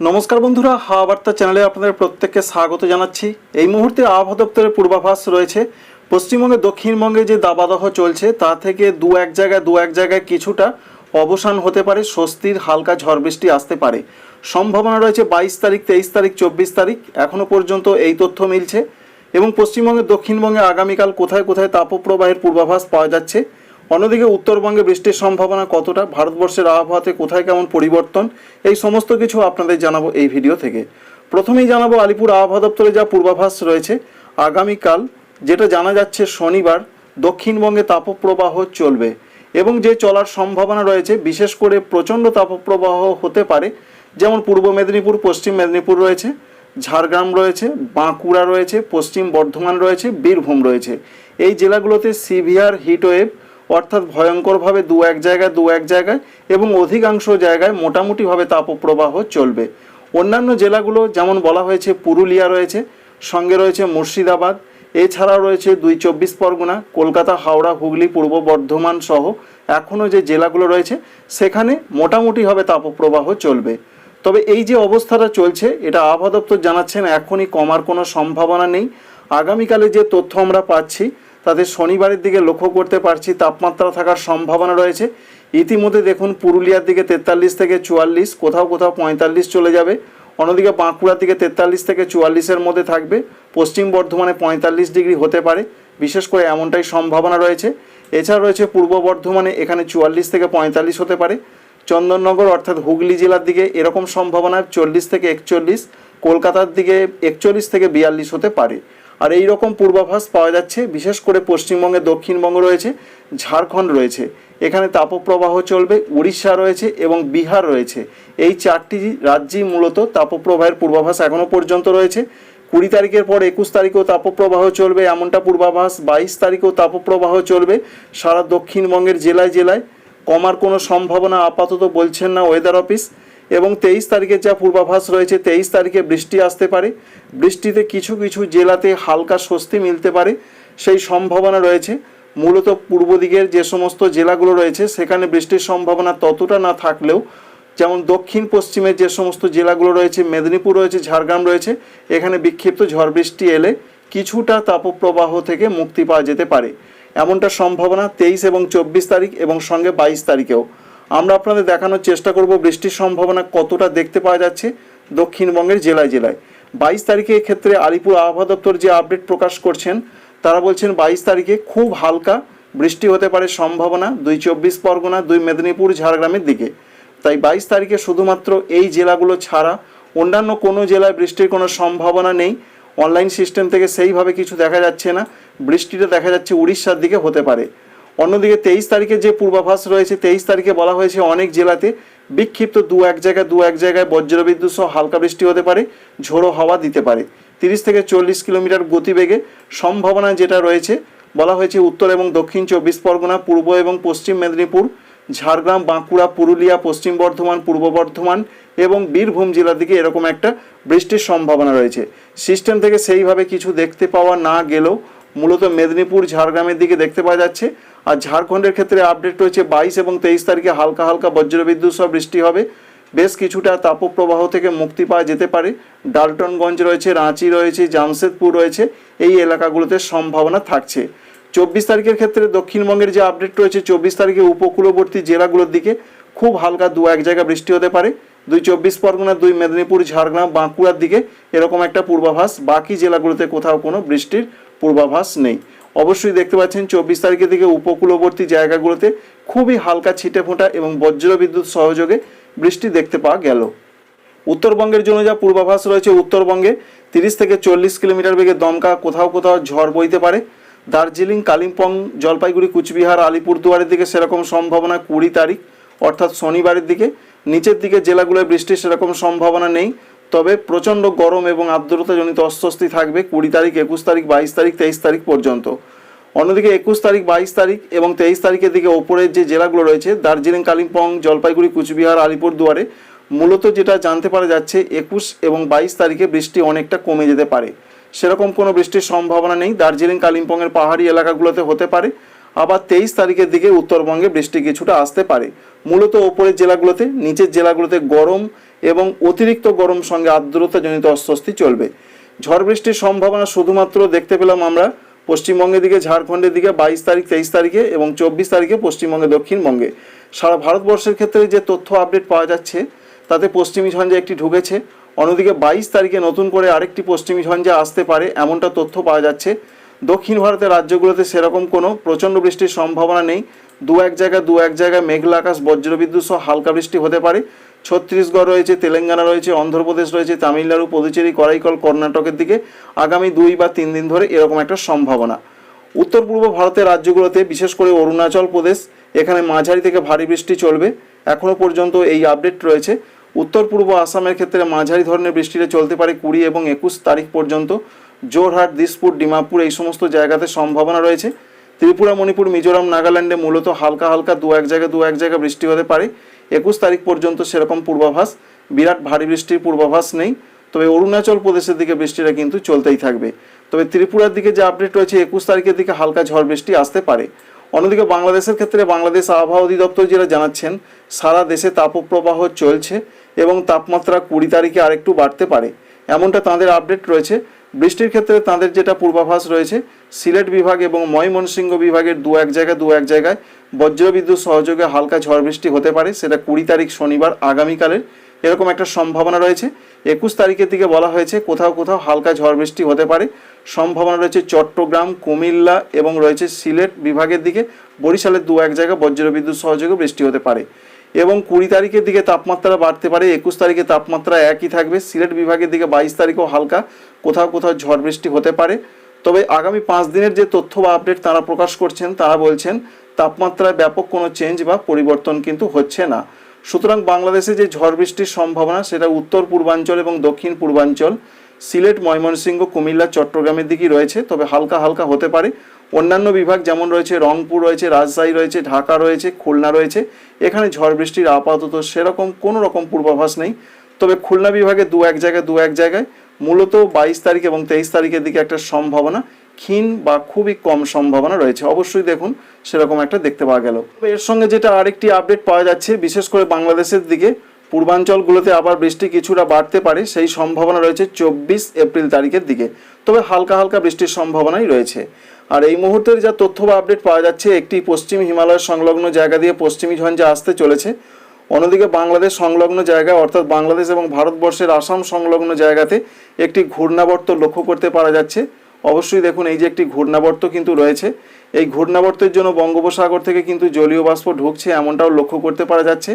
নমস্কার বন্ধুরা, হাওয়া বার্তা চ্যানেলে আপনাদের প্রত্যেককে স্বাগত জানাচ্ছি। এই মুহূর্তে আবহাওয়া দপ্তরের পূর্বাভাস রয়েছে। পশ্চিমবঙ্গে, দক্ষিণবঙ্গে যে দাবাদহ চলছে, তা থেকে দু এক জায়গায়, দু এক জায়গায় কিছুটা অবসান হতে পারে। স্বস্তির হালকা ঝড় বৃষ্টি আসতে পারে। সম্ভাবনা রয়েছে বাইশ তারিখ, তেইশ তারিখ, চব্বিশ তারিখ। এখনও পর্যন্ত এই তথ্য মিলছে। এবং পশ্চিমবঙ্গে, দক্ষিণবঙ্গে আগামীকাল কোথায় কোথায় তাপপ্রবাহের পূর্বাভাস পাওয়া যাচ্ছে অন্যদিকে উত্তরবঙ্গে বৃষ্টির সম্ভাবনা কতটা, ভারতবর্ষের আবহাওয়াতে কোথায় কেমন পরিবর্তন, এই সমস্ত কিছু আপনাদের জানাব এই ভিডিও থেকে। প্রথমেই জানাব আলিপুর আবহাওয়া দপ্তরে যা পূর্বাভাস রয়েছে, আগামীকাল যেটা জানা যাচ্ছে শনিবার, দক্ষিণবঙ্গে তাপপ্রবাহ চলবে এবং যে চলার সম্ভাবনা রয়েছে, বিশেষ করে প্রচণ্ড তাপপ্রবাহ হতে পারে, যেমন পূর্ব মেদিনীপুর, পশ্চিম মেদিনীপুর রয়েছে, ঝাড়গ্রাম রয়েছে, বাঁকুড়া রয়েছে, পশ্চিম বর্ধমান রয়েছে, বীরভূম রয়েছে। এই জেলাগুলোতে সিভিয়ার হিটওয়েভ অর্থাৎ ভয়ঙ্করভাবে দু এক জায়গায়, দু এক জায়গায় এবং অধিকাংশ জায়গায় মোটামুটিভাবে তাপপ্রবাহ চলবে। অন্যান্য জেলাগুলো যেমন বলা হয়েছে পুরুলিয়া রয়েছে, সঙ্গে রয়েছে মুর্শিদাবাদ, এছাড়াও রয়েছে দুই চব্বিশ পরগনা, কলকাতা, হাওড়া, হুগলি, পূর্ব বর্ধমান সহ এখনও যে জেলাগুলো রয়েছে, সেখানে মোটামুটিভাবে তাপপ্রবাহ চলবে। তবে এই যে অবস্থাটা চলছে, এটা আবহাওয়া দপ্তর জানাচ্ছেন, এখনই কমার কোনো সম্ভাবনা নেই। আগামীকালে যে তথ্য আমরা পাচ্ছি তাতে শনিবারের দিকে লক্ষ্য করতে পারছি তাপমাত্রা থাকার সম্ভাবনা রয়েছে। ইতিমধ্যে দেখুন, পুরুলিয়ার দিকে তেতাল্লিশ থেকে চুয়াল্লিশ, কোথাও কোথাও পঁয়তাল্লিশ চলে যাবে। অন্যদিকে বাঁকুড়ার দিকে তেতাল্লিশ থেকে চুয়াল্লিশের মধ্যে থাকবে। পশ্চিম বর্ধমানে পঁয়তাল্লিশ ডিগ্রি হতে পারে। বিশেষ করে এমনটাই সম্ভাবনা রয়েছে। এছাড়া রয়েছে পূর্ব বর্ধমানে এখানে চুয়াল্লিশ থেকে পঁয়তাল্লিশ হতে পারে। চন্দননগর অর্থাৎ হুগলি জেলার দিকে এরকম সম্ভাবনা চল্লিশ থেকে একচল্লিশ। কলকাতার দিকে একচল্লিশ থেকে বিয়াল্লিশ হতে পারে। আর এই রকম পূর্বাভাস পাওয়া যাচ্ছে, বিশেষ করে পশ্চিমবঙ্গে দক্ষিণবঙ্গ রয়েছে, ঝাড়খণ্ড রয়েছে। এখানে তাপপ্রবাহ চলবে, উড়িষ্যা রয়েছে এবং বিহার রয়েছে। এই চারটি রাজ্যেই মূলত তাপপ্রবাহের পূর্বাভাস এখনও পর্যন্ত রয়েছে। কুড়ি তারিখের পর একুশ তারিখেও তাপপ্রবাহ চলবে, এমনটা পূর্বাভাস। বাইশ তারিখেও তাপপ্রবাহ চলবে সারা দক্ষিণবঙ্গের জেলায় জেলায়। কমার কোনো সম্ভাবনা আপাতত বলছেন না ওয়েদার অফিস এবং তেইশ তারিখের যা পূর্বাভাস রয়েছে, তেইশ তারিখে বৃষ্টি আসতে পারে। বৃষ্টিতে কিছু কিছু জেলাতে হালকা স্বস্তি মিলতে পারে। সেই সম্ভাবনা রয়েছে। মূলত পূর্ব দিকের যে সমস্ত জেলাগুলো রয়েছে, সেখানে বৃষ্টির সম্ভাবনা ততটা না থাকলেও, যেমন দক্ষিণ পশ্চিমের যে সমস্ত জেলাগুলো রয়েছে, মেদিনীপুর রয়েছে, ঝাড়গ্রাম রয়েছে, এখানে বিক্ষিপ্ত ঝড় বৃষ্টি এলে কিছুটা তাপপ্রবাহ থেকে মুক্তি পাওয়া যেতে পারে। এমনটা সম্ভাবনা তেইশ এবং চব্বিশ তারিখ এবং সঙ্গে বাইশ তারিখেও। আমরা আপনাদের দেখানোর চেষ্টা করব বৃষ্টির সম্ভাবনা কতটা দেখতে পাওয়া যাচ্ছে দক্ষিণবঙ্গের জেলায় জেলায়। বাইশ তারিখে ক্ষেত্রে আলিপুর আবহাওয়া দপ্তর যে আপডেট প্রকাশ করছেন, তারা বলছেন বাইশ তারিখে খুব হালকা বৃষ্টি হতে পারে সম্ভাবনা দুই চব্বিশ পরগনা, দুই মেদিনীপুর, ঝাড়গ্রামের দিকে। তাই বাইশ তারিখে শুধুমাত্র এই জেলাগুলো ছাড়া অন্যান্য কোনো জেলায় বৃষ্টির কোনো সম্ভাবনা নেই। অনলাইন সিস্টেম থেকে সেইভাবে কিছু দেখা যাচ্ছে না। বৃষ্টিটা দেখা যাচ্ছে উড়িষ্যার দিকে হতে পারে। অন্যদিকে তেইশ তারিখে যে পূর্বাভাস রয়েছে, তেইশ তারিখে বলা হয়েছে অনেক জেলাতে বিক্ষিপ্ত দু এক জায়গায়, দু এক জায়গায় বজ্রবিদ্যুৎ সহ হালকা বৃষ্টি হতে পারে, ঝোড়ো হাওয়া দিতে পারে। তিরিশ থেকে চল্লিশ কিলোমিটার গতিবেগে সম্ভাবনা যেটা রয়েছে, বলা হয়েছে উত্তর এবং দক্ষিণ চব্বিশ পরগনা, পূর্ব এবং পশ্চিম মেদিনীপুর, ঝাড়গ্রাম, বাঁকুড়া, পুরুলিয়া, পশ্চিম বর্ধমান, পূর্ব বর্ধমান এবং বীরভূম জেলার দিকে এরকম একটা বৃষ্টির সম্ভাবনা রয়েছে। সিস্টেম থেকে সেইভাবে কিছু দেখতে পাওয়া না গেলেও মূলত মেদিনীপুর, ঝাড়গ্রামের দিকে দেখতে পাওয়া যাচ্ছে। আর ঝাড়খণ্ডের ক্ষেত্রে আপডেট রয়েছে বাইশ এবং তেইশ তারিখে হালকা হালকা বজ্রবিদ্যুৎ সহ বৃষ্টি হবে। বেশ কিছুটা তাপপ্রবাহ থেকে মুক্তি পাওয়া যেতে পারে। ডালটনগঞ্জ রয়েছে, রাঁচি রয়েছে, জামশেদপুর রয়েছে। এই এলাকাগুলোতে সম্ভাবনা থাকছে। চব্বিশ তারিখের ক্ষেত্রে দক্ষিণবঙ্গের যে আপডেট রয়েছে, চব্বিশ তারিখে উপকূলবর্তী জেলাগুলোর দিকে খুব হালকা দু এক জায়গা বৃষ্টি হতে পারে। দুই চব্বিশ পরগনা, দুই মেদিনীপুর, ঝাড়গ্রাম, বাঁকুড়ার দিকে এরকম একটা পূর্বাভাস। বাকি জেলাগুলোতে কোথাও কোনো বৃষ্টির পূর্বাভাস নেই। অবশ্যই দেখতে পাচ্ছেন চব্বিশ তারিখের দিকে উপকূলবর্তী জায়গাগুলোতে খুবই হালকা ছিটে ফোঁটা এবং বজ্রবিদ্যুৎ সহযোগে বৃষ্টি দেখতে পাওয়া গেল। উত্তরবঙ্গের জন্য যা পূর্বাভাস রয়েছে, উত্তরবঙ্গে তিরিশ থেকে চল্লিশ কিলোমিটার বেগে দমকা, কোথাও কোথাও ঝড় বইতে পারে। দার্জিলিং, কালিম্পং, জলপাইগুড়ি, কুচবিহার, আলিপুরদুয়ারের দিকে সেরকম সম্ভাবনা কুড়ি তারিখ, অর্থাৎ শনিবারের দিকে। নিচের দিকে জেলাগুলোয় বৃষ্টির সেরকম সম্ভাবনা নেই। তবে প্রচণ্ড গরম এবং আর্দ্রতাজনিত অস্বস্তি থাকবে কুড়ি তারিখ, একুশ তারিখ, বাইশ তারিখ, তেইশ তারিখ পর্যন্ত। অন্যদিকে একুশ তারিখ, বাইশ তারিখ এবং তেইশ তারিখের দিকে ওপরের যে জেলাগুলো রয়েছে, দার্জিলিং, কালিম্পং, জলপাইগুড়ি, কুচবিহার, আলিপুরদুয়ারে, মূলত যেটা জানতে পারা যাচ্ছে, একুশ এবং বাইশ তারিখে বৃষ্টি অনেকটা কমে যেতে পারে। সেরকম কোনো বৃষ্টির সম্ভাবনা নেই। দার্জিলিং, কালিম্পংয়ের পাহাড়ি এলাকাগুলোতে হতে পারে। আবার তেইশ তারিখের দিকে উত্তরবঙ্গে বৃষ্টি কিছুটা আসতে পারে। মূলত ওপরের জেলাগুলোতে, নিচের জেলাগুলোতে গরম এবং অতিরিক্ত গরম সঙ্গে আর্দ্রতাজনিত অস্বস্তি চলবে। ঝড় বৃষ্টির সম্ভাবনা শুধুমাত্র দেখতে পেলাম আমরা পশ্চিমবঙ্গের দিকে, ঝাড়খণ্ডের দিকে বাইশ তারিখ, তেইশ তারিখে এবং চব্বিশ তারিখে পশ্চিমবঙ্গে, দক্ষিণবঙ্গে। সারা ভারতবর্ষের ক্ষেত্রে যে তথ্য আপডেট পাওয়া যাচ্ছে, তাতে পশ্চিমী ঝঞ্ঝা একটি ঢুকেছে। অন্যদিকে বাইশ তারিখে নতুন করে আরেকটি পশ্চিমী ঝঞ্ঝা আসতে পারে, এমনটা তথ্য পাওয়া যাচ্ছে। দক্ষিণ ভারতের রাজ্যগুলোতে সেরকম কোনো প্রচণ্ড বৃষ্টির সম্ভাবনা নেই। দু এক জায়গায় দু এক জায়গায় মেঘলা আকাশ, বজ্রবিদ্যুৎ সহ হালকা বৃষ্টি হতে পারে। ছত্তিশগড় রয়েছে, তেলেঙ্গানা রয়েছে, অন্ধ্রপ্রদেশ রয়েছে, তামিলনাড়ু, পদুচেরি, করাইকল, কর্ণাটকের দিকে আগামী দুই বা তিন দিন ধরে এরকম একটা সম্ভাবনা। উত্তর পূর্ব ভারতের রাজ্যগুলোতে, বিশেষ করে অরুণাচল প্রদেশ, এখানে মাঝারি থেকে ভারী বৃষ্টি চলবে। এখনও পর্যন্ত এই আপডেট রয়েছে। উত্তর পূর্ব আসামের ক্ষেত্রে মাঝারি ধরনের বৃষ্টিটা চলতে পারে কুড়ি এবং একুশ তারিখ পর্যন্ত। জোরহাট দিসপুর, ডিমাপুর এই সমস্ত জায়গাতে সম্ভাবনা রয়েছে। ত্রিপুরা, মণিপুর, মিজোরাম, নাগাল্যান্ডে মূলত হালকা হালকা দু এক জায়গায় দু এক জায়গায় বৃষ্টি হতে পারে। একুশ তারিখ পর্যন্ত সেরকম পূর্বাভাস। বিরাট ভারী বৃষ্টির পূর্বাভাস নেই। তবে অরুণাচল প্রদেশের দিকে বৃষ্টিটা কিন্তু চলতেই থাকবে। তবে ত্রিপুরার দিকে যে আপডেট রয়েছে, একুশ তারিখের দিকে হালকা ঝড় বৃষ্টি আসতে পারে। অন্যদিকে বাংলাদেশের ক্ষেত্রে বাংলাদেশ আবহাওয়া অধিদপ্তর যেটা জানাচ্ছেন, সারা দেশে তাপপ্রবাহ চলছে এবং তাপমাত্রা কুড়ি তারিখে আরেকটু বাড়তে পারে। এমনটা তাঁদের আপডেট রয়েছে। বৃষ্টির ক্ষেত্রে তাঁদের যেটা পূর্বাভাস রয়েছে, সিলেট বিভাগ এবং ময়মনসিংহ বিভাগের দু এক জায়গায় দু এক জায়গায় বজ্রবিদ্যুৎ সহযোগে হালকা ঝড় বৃষ্টি হতে পারে, সেটা কুড়ি তারিখ শনিবার আগামীকালের এরকম একটা সম্ভাবনা রয়েছে। একুশ তারিখের দিকে বলা হয়েছে কোথাও কোথাও হালকা ঝড় বৃষ্টি হতে পারে। সম্ভাবনা রয়েছে চট্টগ্রাম, কুমিল্লা এবং রয়েছে সিলেট বিভাগের দিকে। বরিশালের দু এক জায়গায় বজ্রবিদ্যুৎ সহযোগে বৃষ্টি হতে পারে। এবং কুড়ি তারিখের দিকে তাপমাত্রা বাড়তে পারে, একুশ তারিখে তাপমাত্রা একই থাকবে। সিলেট বিভাগের দিকে বাইশ তারিখেও হালকা, কোথাও কোথাও ঝড় বৃষ্টি হতে পারে। তবে আগামী পাঁচ দিনের যে তথ্য বা আপডেট তারা প্রকাশ করছেন, তারা বলছেন তাপমাত্রায় ব্যাপক কোনো চেঞ্জ বা পরিবর্তন কিন্তু হচ্ছে না। সুতরাং বাংলাদেশে যে ঝড় বৃষ্টির সম্ভাবনা, সেটা উত্তর পূর্বাঞ্চল এবং দক্ষিণ পূর্বাঞ্চল, সিলেট, ময়মনসিংহ, কুমিল্লা, চট্টগ্রামের দিকেই রয়েছে, তবে হালকা হালকা হতে পারে। অন্যান্য বিভাগ যেমন রয়েছে, রংপুর রয়েছে, রাজশাহী রয়েছে, ঢাকা রয়েছে, খুলনা রয়েছে, এখানে ঝড় বৃষ্টির আপাতত সেরকম কোনো রকম পূর্বাভাস নেই। তবে খুলনা বিভাগে দু এক জায়গায়, দু এক জায়গায়, মূলত বাইশ তারিখ এবং তেইশ তারিখের দিকে একটা সম্ভাবনা। ক্ষীণ বা খুবই কম সম্ভাবনা রয়েছে। অবশ্যই দেখুন, সেরকম একটা দেখতে পাওয়া গেল। এর সঙ্গে যেটা আরেকটি আপডেট পাওয়া যাচ্ছে, বিশেষ করে বাংলাদেশের দিকে, পূর্বাঞ্চলগুলোতে আবার বৃষ্টি কিছুটা বাড়তে পারে, সেই সম্ভাবনা রয়েছে চব্বিশ এপ্রিল তারিখের দিকে। তবে হালকা হালকা বৃষ্টির সম্ভাবনাই রয়েছে। আর এই মুহূর্তের যা তথ্য বা আপডেট পাওয়া যাচ্ছে, একটি পশ্চিম হিমালয় সংলগ্ন জায়গা দিয়ে পশ্চিমী ঝঞ্ঝা আসতে চলেছে। অন্যদিকে বাংলাদেশ সংলগ্ন জায়গায় অর্থাৎ বাংলাদেশ এবং ভারতবর্ষের আসাম সংলগ্ন জায়গাতে একটি ঘূর্ণাবর্ত লক্ষ্য করতে পারা যাচ্ছে। অবশ্যই দেখুন, এই যে একটি ঘূর্ণাবর্ত কিন্তু রয়েছে। এই ঘূর্ণাবর্তের জন্য বঙ্গোপসাগর থেকে কিন্তু জলীয় বাষ্প ঢুকছে, এমনটাও লক্ষ্য করতে পারা যাচ্ছে।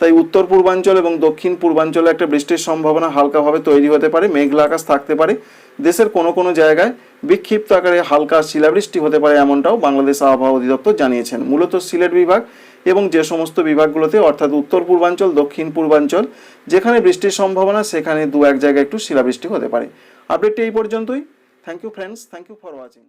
তাই উত্তর পূর্বাঞ্চল এবং দক্ষিণ পূর্বাঞ্চলে একটা বৃষ্টির সম্ভাবনা হালকাভাবে তৈরি হতে পারে, মেঘলা আকাশ থাকতে পারে। দেশের কোনো কোনো জায়গায় বিক্ষিপ্ত আকারে হালকা শিলাবৃষ্টি হতে পারে, এমনটাও বাংলাদেশ আবহাওয়া অধিদপ্তর জানিয়েছেন। মূলত সিলেট বিভাগ এবং যে সমস্ত বিভাগগুলোতে, অর্থাৎ উত্তর পূর্বাঞ্চল, দক্ষিণ পূর্বাঞ্চল, যেখানে বৃষ্টির সম্ভাবনা, সেখানে দু এক জায়গায় একটু শিলাবৃষ্টি হতে পারে। আপডেটটি এই পর্যন্তই। Thank you friends thank you for watching